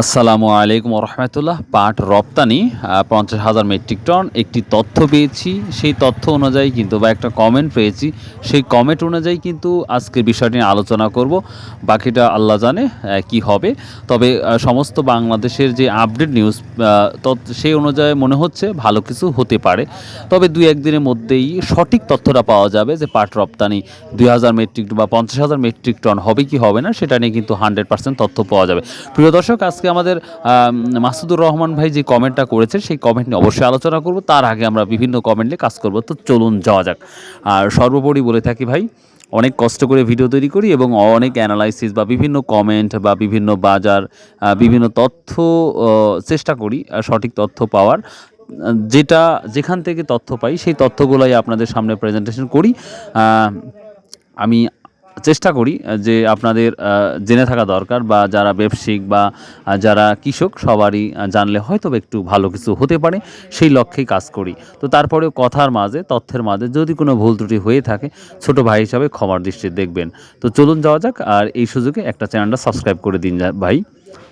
আসসালামু আলাইকুম রহমতুল্লাহ পাট রপ্তানি পঞ্চাশ হাজার মেট্রিক টন একটি তথ্য পেয়েছি। সেই তথ্য অনুযায়ী কিন্তু, বা একটা কমেন্ট পেয়েছি। সেই কমেন্ট অনুযায়ী কিন্তু আজকের বিষয়টি নিয়ে আলোচনা করব। বাকিটা আল্লাহ জানে কি হবে। তবে সমস্ত বাংলাদেশের যে আপডেট নিউজ সেই অনুযায়ী মনে হচ্ছে ভালো কিছু হতে পারে। তবে দুই একদিনের মধ্যেই সঠিক তথ্যটা পাওয়া যাবে যে পাট রপ্তানি দুই হাজার মেট্রিক বা পঞ্চাশ হাজার মেট্রিক টন হবে কি হবে না, সেটা নিয়ে কিন্তু হান্ড্রেড পার্সেন্ট তথ্য পাওয়া যাবে। প্রিয় দর্শক আজকে আমাদের মাসুদুর রহমান ভাই যে কমেন্টটা করেছে, সেই কমেন্ট নিয়ে অবশ্যই আলোচনা করব। তার আগে আমরা বিভিন্ন কমেন্ট নিয়ে কাজ করব। তো চলুন যাওয়া যাক। আর সর্বোপরি বলে থাকি ভাই, অনেক কষ্ট করে ভিডিও তৈরি করি এবং অনেক অ্যানালাইসিস বা বিভিন্ন কমেন্ট বা বিভিন্ন বাজার বিভিন্ন তথ্য চেষ্টা করি সঠিক তথ্য পাওয়ার। যেটা যেখান থেকে তথ্য পাই, সেই তথ্যগুলোই আপনাদের সামনে প্রেজেন্টেশন করি। আমি চেষ্টা করি যে আপনাদের জেনে থাকা দরকার বা যারা ব্যবসায়িক বা যারা কৃষক সবারই জানলে হয়তো একটু ভালো কিছু হতে পারে, সেই লক্ষ্যেই কাজ করি। তো তারপরেও কথার মাঝে, তথ্যের মাঝে যদি কোনো ভুল ত্রুটি হয়ে থাকে, ছোট ভাই হিসাবে ক্ষমার দৃষ্টি দেখবেন। তো চলুন যাওয়া যাক, আর এই সুযোগে একটা চ্যানেলটা সাবস্ক্রাইব করে দিন ভাই।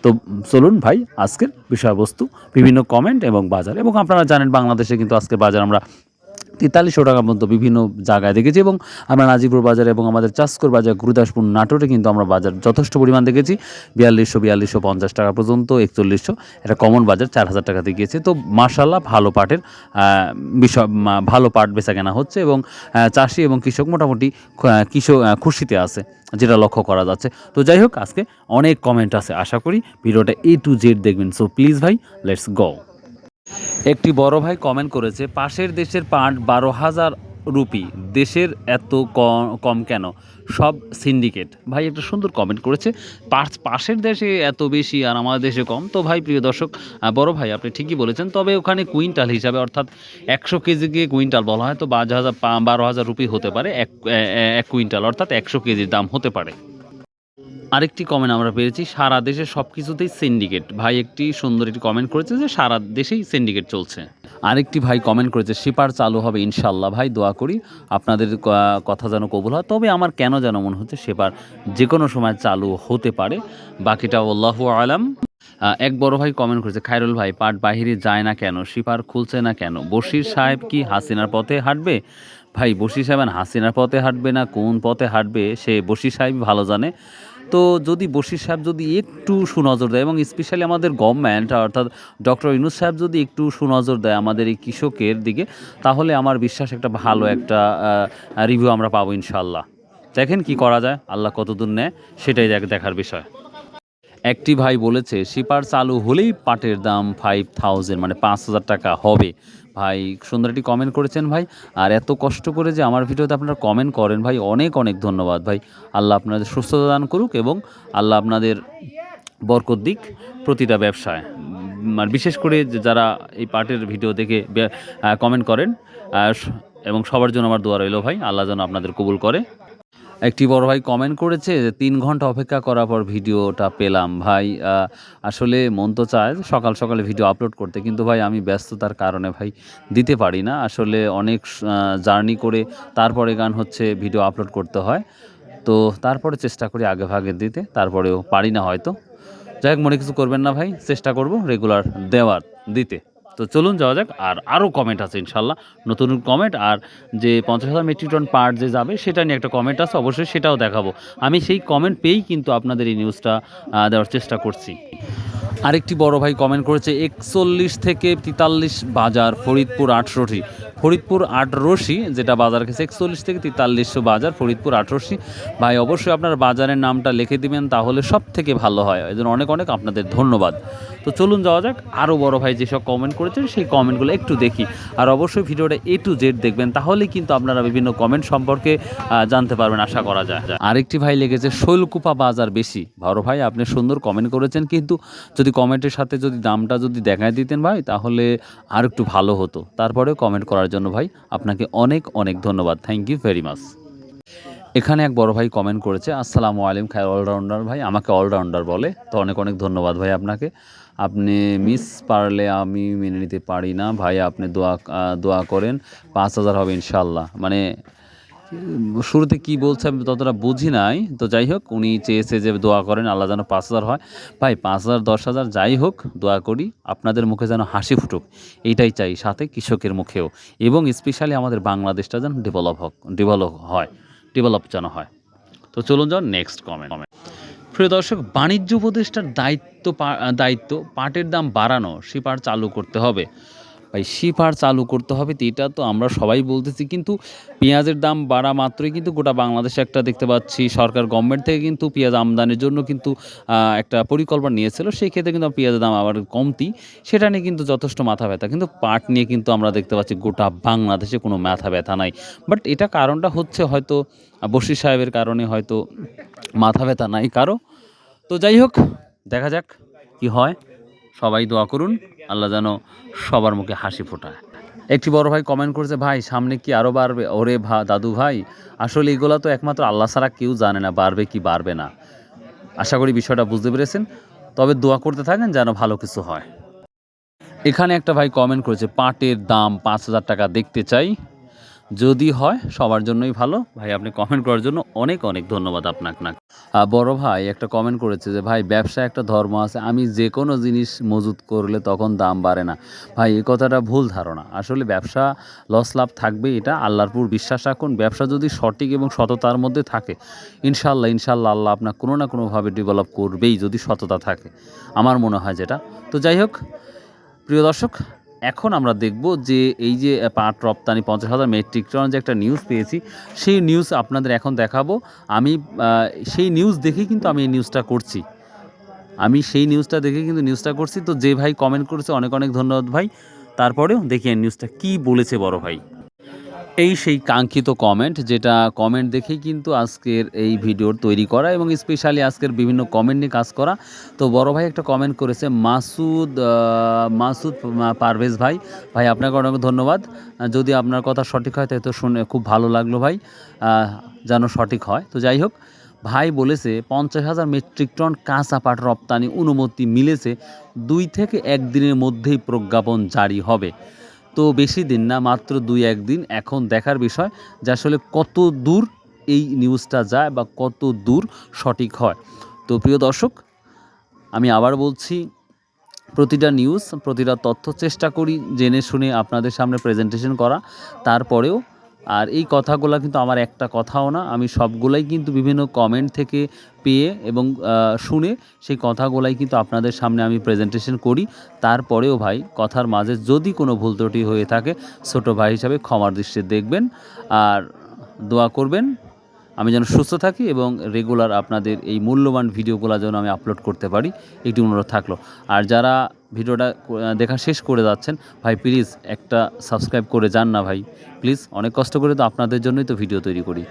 তো চলুন ভাই, আজকের বিষয়বস্তু, বিভিন্ন কমেন্ট এবং বাজার। এবং আপনারা জানেন, বাংলাদেশে কিন্তু আজকের বাজার আমরা তেতাল্লিশশো টাকা পর্যন্ত বিভিন্ন জায়গায় দেখেছি এবং আমরা নাজিপুর বাজার এবং আমাদের চাষকর বাজার গুরুদাসপুর নাটোরে কিন্তু আমরা বাজার যথেষ্ট পরিমাণ দেখেছি। বিয়াল্লিশশো বিয়াল্লিশশো পঞ্চাশ টাকা পর্যন্ত, একচল্লিশশো। এটা কমন বাজার, চার হাজার টাকাতে গিয়েছে। তো মার্শাল্লাহ ভালো পাটের বিষয় ভালো পাট বেচা কেনা হচ্ছে এবং চাষি এবং কৃষক মোটামুটি কৃষক খুশিতে আছে, যেটা লক্ষ্য করা যাচ্ছে। তো যাই হোক, আজকে অনেক কমেন্ট আছে, আশা করি ভিডিওটা এ টু জেড দেখবেন। সো প্লিজ ভাই লেটস গো একটি বড় ভাই কমেন্ট করেছে, পাশের দেশের পাট বারো হাজার রুপি, দেশের এত কম কেন? সব সিন্ডিকেট ভাই একটা সুন্দর কমেন্ট করেছে পাশ- পাশের দেশে এত বেশি আর আমাদের দেশে কম? তো ভাই, প্রিয় দর্শক বড় ভাই, আপনি ঠিকই বলেছেন, তবে ওখানে কুইন্টাল হিসাবে, অর্থাৎ একশো কেজিকে কুইন্টাল বলা হয়, তো বারো হাজার বারো হাজার রুপি হতে পারে, এক এক কুইন্টাল, অর্থাৎ একশো কেজির দাম হতে পারে। আরেকটি কমেন্ট আমরা পেয়েছি, সারা দেশে সব কিছুতেই সিন্ডিকেট ভাই একটি সুন্দর একটি কমেন্ট করেছে যে সারা দেশেই সিন্ডিকেট চলছে। আরেকটি ভাই কমেন্ট করেছে, শিপার চালু হবে ইনশাল্লাহ। ভাই, দোয়া করি আপনাদের কথা যেন কবুল হয়, তবে আমার কেন যেন মনে হচ্ছে সেপার যে কোনো সময় চালু হতে পারে। বাকিটা আল্লাহ আলাম। এক বড় ভাই কমেন্ট করেছে, খায়রুল ভাই, পাট বাহিরে যায় না কেন? শিপার খুলছে না কেন? বশির সাহেব কি হাসিনার পথে হাঁটবে? ভাই, বশির সাহেব হাসিনার পথে হাঁটবে না, কোন পথে হাঁটবে সে বশির সাহেব ভালো জানে। তো যদি বশির সাহেব যদি একটু সুনজর দেয়, এবং স্পেশালি আমাদের গভর্নমেন্ট অর্থাৎ ডক্টর ইনুস সাহেব যদি একটু সুনজর দেয় আমাদের এই কৃষকের দিকে, তাহলে আমার বিশ্বাস একটা ভালো একটা রিভিউ আমরা পাবো ইনশাল্লাহ দেখেন কি করা যায়, আল্লাহ কতদূর নেয়, সেটাই দেখ- দেখার বিষয়। একটি ভাই বলেছে, শিপার চালু হলেই পাটের দাম ফাইভ থাউজেন্ড মানে পাঁচ হাজার টাকা হবে। ভাই সুন্দর একটি কমেন্ট করেছেন ভাই। আর এত কষ্ট করে যে আমার ভিডিওতে আপনারা কমেন্ট করেন ভাই, অনেক অনেক ধন্যবাদ ভাই। আল্লাহ আপনাদের সুস্থতা দান করুক এবং আল্লাহ আপনাদের বরকত দিক প্রতিটা ব্যবসায়। আর বিশেষ করে যারা এই পার্টের ভিডিও দেখে কমেন্ট করেন এবং সবার জন্য আমার দোয়া রইল ভাই। আল্লাহ যেন আপনাদের কবুল করে। একটি বড় ভাই কমেন্ট করেছে যে, তিন ঘণ্টা অপেক্ষা করার পর ভিডিওটা পেলাম। ভাই আসলে মন তো চায় সকাল সকালে ভিডিও আপলোড করতে, কিন্তু ভাই, আমি ব্যস্ততার কারণে ভাই দিতে পারি না। আসলে অনেক জার্নি করে তারপরে গান হচ্ছে ভিডিও আপলোড করতে হয়। তো তারপরে চেষ্টা করি আগে ভাগে দিতে, তারপরেও পারি না হয়তো। যাই হোক, মনে কিছু করবেন না ভাই, চেষ্টা করব রেগুলার দেওয়ার দিতে। তো চলুন যাওয়া যাক, আর আরও কমেন্ট আছে ইনশাল্লাহ। নতুন কমেন্ট আর যে পঞ্চাশ হাজার মেট্রিক টন পার্ট যে যাবে, সেটা নিয়ে একটা কমেন্ট আছে, অবশ্যই সেটাও দেখাবো। আমি সেই কমেন্ট পেয়েই কিন্তু আপনাদের এই নিউজটা দেওয়ার চেষ্টা করছি। আরেকটি বড় ভাই কমেন্ট করেছে, একচল্লিশ থেকে তেতাল্লিশ বাজার, ফরিদপুর আটষট্টি। ফরিদপুর আটরশি যেটা বাজার গেছে একচল্লিশ থেকে তেতাল্লিশশো বাজার, ফরিদপুর আটরশি ভাই, অবশ্যই আপনার বাজারের নামটা লিখে দিবেন, তাহলে সব থেকে ভালো হয়। এই অনেক অনেক আপনাদের ধন্যবাদ। তো চলুন যাওয়া যাক আরও বড় ভাই যেসব কমেন্ট করেছেন, সেই কমেন্টগুলো একটু দেখি। আর অবশ্যই ভিডিওটা এ টু জেড দেখবেন তাহলেই কিন্তু আপনারা বিভিন্ন কমেন্ট সম্পর্কে জানতে পারবেন, আশা করা যায়। আরেকটি ভাই লেগেছে শৈলকুপা বাজার বেশি। বড় ভাই, আপনি সুন্দর কমেন্ট করেছেন, কিন্তু যদি কমেন্টের সাথে যদি দামটা যদি দেখায় দিতেন ভাই, তাহলে আর একটু ভালো হতো। তারপরেও কমেন্ট করার জন্য ভাই আপনাকে অনেক অনেক ধন্যবাদ। থ্যাংক ইউ ভেরি মাচ এখানে এক বড় ভাই কমেন্ট করেছে, আসসালামু আলিম খায় অলরাউন্ডার ভাই। আমাকে অলরাউন্ডার বলে, তো অনেক অনেক ধন্যবাদ ভাই আপনাকে। আপনি মিস পারলে আমি মেনে নিতে পারি না ভাই, আপনি দোয়া দোয়া করেন, পাঁচ হাজার হবে ইনশাল্লাহ মানে শুরুতে কি বলছে আমি ততটা বুঝি নাই। তো যাই হোক, উনি চেয়েছে যে দোয়া করেন, আল্লাহ যেন পাঁচ হাজার হয়। ভাই, পাঁচ হাজার, দশ হাজার, যাই হোক, দোয়া করি, আপনাদের মুখে যেন হাসি ফুটুক। এইটাই চাই সাথে কৃষকের মুখেও। এবং স্পেশালি আমাদের বাংলাদেশটা যেন ডেভেলপ হোক ডেভেলপ হয় ডেভেলপ যেন হয়। তো চলুন যাও নেক্সট কমেন্ট প্রিয় দর্শক, বাণিজ্য উপদেষ্টার দায়িত্ব দায়িত্ব, পাটের দাম বাড়ানো সে পাট চালু করতে হবে। ভাই শিপার চালু করতে হবে, তো এটা তো আমরা সবাই বলতেছি। কিন্তু পেঁয়াজের দাম বাড়া মাত্রই কিন্তু গোটা বাংলাদেশে একটা দেখতে পাচ্ছি। সরকার গভর্নমেন্ট থেকে কিন্তু পেঁয়াজ আমদানির জন্য কিন্তু একটা পরিকল্পনা নিয়েছিল। সেই ক্ষেত্রে কিন্তু পেঁয়াজের দাম আবার কমতি। সেটা নিয়ে কিন্তু যথেষ্ট মাথা ব্যথা। কিন্তু পাট নিয়ে কিন্তু আমরা দেখতে পাচ্ছি গোটা বাংলাদেশে কোনো মাথা ব্যথা নাই। বাট এটা কারণটা হচ্ছে হয়তো, বশির সাহেবের কারণে হয়তো মাথা ব্যথা নাই কারও। তো যাই হোক, দেখা যাক কি হয়। সবাই দোয়া করুন, আল্লাহ যেন সবার মুখে হাসি ফোটায়। একটি বড় ভাই কমেন্ট করেছে, ভাই, সামনে কি আরও বাড়বে? ওরে ভা, দাদু ভাই, আসলে এগুলো তো একমাত্র আল্লাহ ছাড়া কেউ জানে না, বাড়বে কি বাড়বে না। আশা করি বিষয়টা বুঝতে পেরেছেন। তবে দোয়া করতে থাকেন যেন ভালো কিছু হয়। এখানে একটা ভাই কমেন্ট করেছে, পাটের দাম পাঁচ হাজার টাকা দেখতে চাই। যদি হয়, সবার জন্যই ভালো। ভাই, আপনি কমেন্ট করার জন্য অনেক অনেক ধন্যবাদ আপনাকে না বড় ভাই একটা কমেন্ট করেছে যে, ভাই ব্যবসা একটা ধর্ম আছে। আমি যে কোনো জিনিস মজুত করলে তখন দাম বাড়ে না। ভাই এই কথাটা ভুল ধারণা। আসলে ব্যবসা লস লাভ থাকবে এটা আল্লাহর উপর বিশ্বাস রাখুন। ব্যবসা যদি সঠিক এবং সততার মধ্যে থাকে ইনশাল্লাহ ইনশাল্লাহ আল্লাহ আপনার কোনো না কোনোভাবে ডেভেলপ করবেই যদি সততা থাকে। আমার মনে হয় যেটা। তো যাই হোক, প্রিয় দর্শক এখন আমরা দেখব যে এই যে পাট রপ্তানি পঞ্চাশ হাজার মেট্রিক টন যে একটা নিউজ পেয়েছি, সেই নিউজ আপনাদের এখন দেখাবো। আমি সেই নিউজ দেখেই কিন্তু আমি এই নিউজটা করছি। আমি সেই নিউজটা দেখে কিন্তু নিউজটা করছি। তো যে ভাই কমেন্ট করেছে, অনেক অনেক ধন্যবাদ ভাই। তারপরেও দেখি নিউজটা কি বলেছে বড় ভাই। এই সেই কাঙ্ক্ষিত কমেন্ট যেটা কমেন্ট দেখেই কিন্তু আজকের এই ভিডিওর তৈরি করা এবং স্পেশালি আজকের বিভিন্ন কমেন্ট নিয়ে কাজ করা। তো বড় ভাই একটা কমেন্ট করেছে, মাসুদ মাসুদ পারভেজ ভাই ভাই আপনাকে অনেক ধন্যবাদ। যদি আপনার কথা সঠিক হয় তাই তো শুনে খুব ভালো লাগল ভাই যেন সঠিক হয়। তো যাই হোক, ভাই বলেছে, পঞ্চাশ হাজার মেট্রিক টন কাঁচা পাট রপ্তানি অনুমতি মিলেছে। দুই থেকে একদিনের মধ্যেই প্রজ্ঞাপন জারি হবে। তো বেশি দিন না, মাত্র দুই একদিন এখন দেখার বিষয় যে আসলে কত দূর এই নিউজটা যায় বা কত দূর সঠিক হয়। তো প্রিয় দর্শক, আমি আবার বলছি, প্রতিটা নিউজ, প্রতিটা তথ্য চেষ্টা করি জেনে শুনে আপনাদের সামনে প্রেজেন্টেশন করা। তারপরেও আর এই কথাগুলো কিন্তু আমার একটা কথাও না, আমি সবগুলাই কিন্তু বিভিন্ন কমেন্ট থেকে পেয়ে এবং শুনে সেই কথাগুলাই কিন্তু আপনাদের সামনে আমি প্রেজেন্টেশন করি। তারপরেও ভাই, কথার মাঝে যদি কোনো ভুল ত্রুটি হয়ে থাকে, ছোটো ভাই হিসাবে ক্ষমার দৃষ্টি দেখবেন আর দোয়া করবেন। আমি যেন সুস্থ থাকি এবং রেগুলার আপনাদের এই মূল্যবান ভিডিওগুলো যেন আমি আপলোড করতে পারি একটি অনুরোধ থাকল। আর যারা ভিডিওটা দেখা শেষ করে যাচ্ছেন, ভাই প্লিজ একটা সাবস্ক্রাইব করে যান না ভাই। প্লিজ অনেক কষ্ট করে তো আপনাদের জন্যই তো ভিডিও তৈরি করি।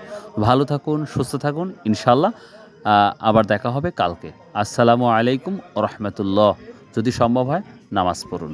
ভালো থাকুন, সুস্থ থাকুন ইনশাল্লাহ আবার দেখা হবে কালকে। আসসালামু আলাইকুম রহমতুল্লাহ। যদি সম্ভব হয়, নামাজ পড়ুন।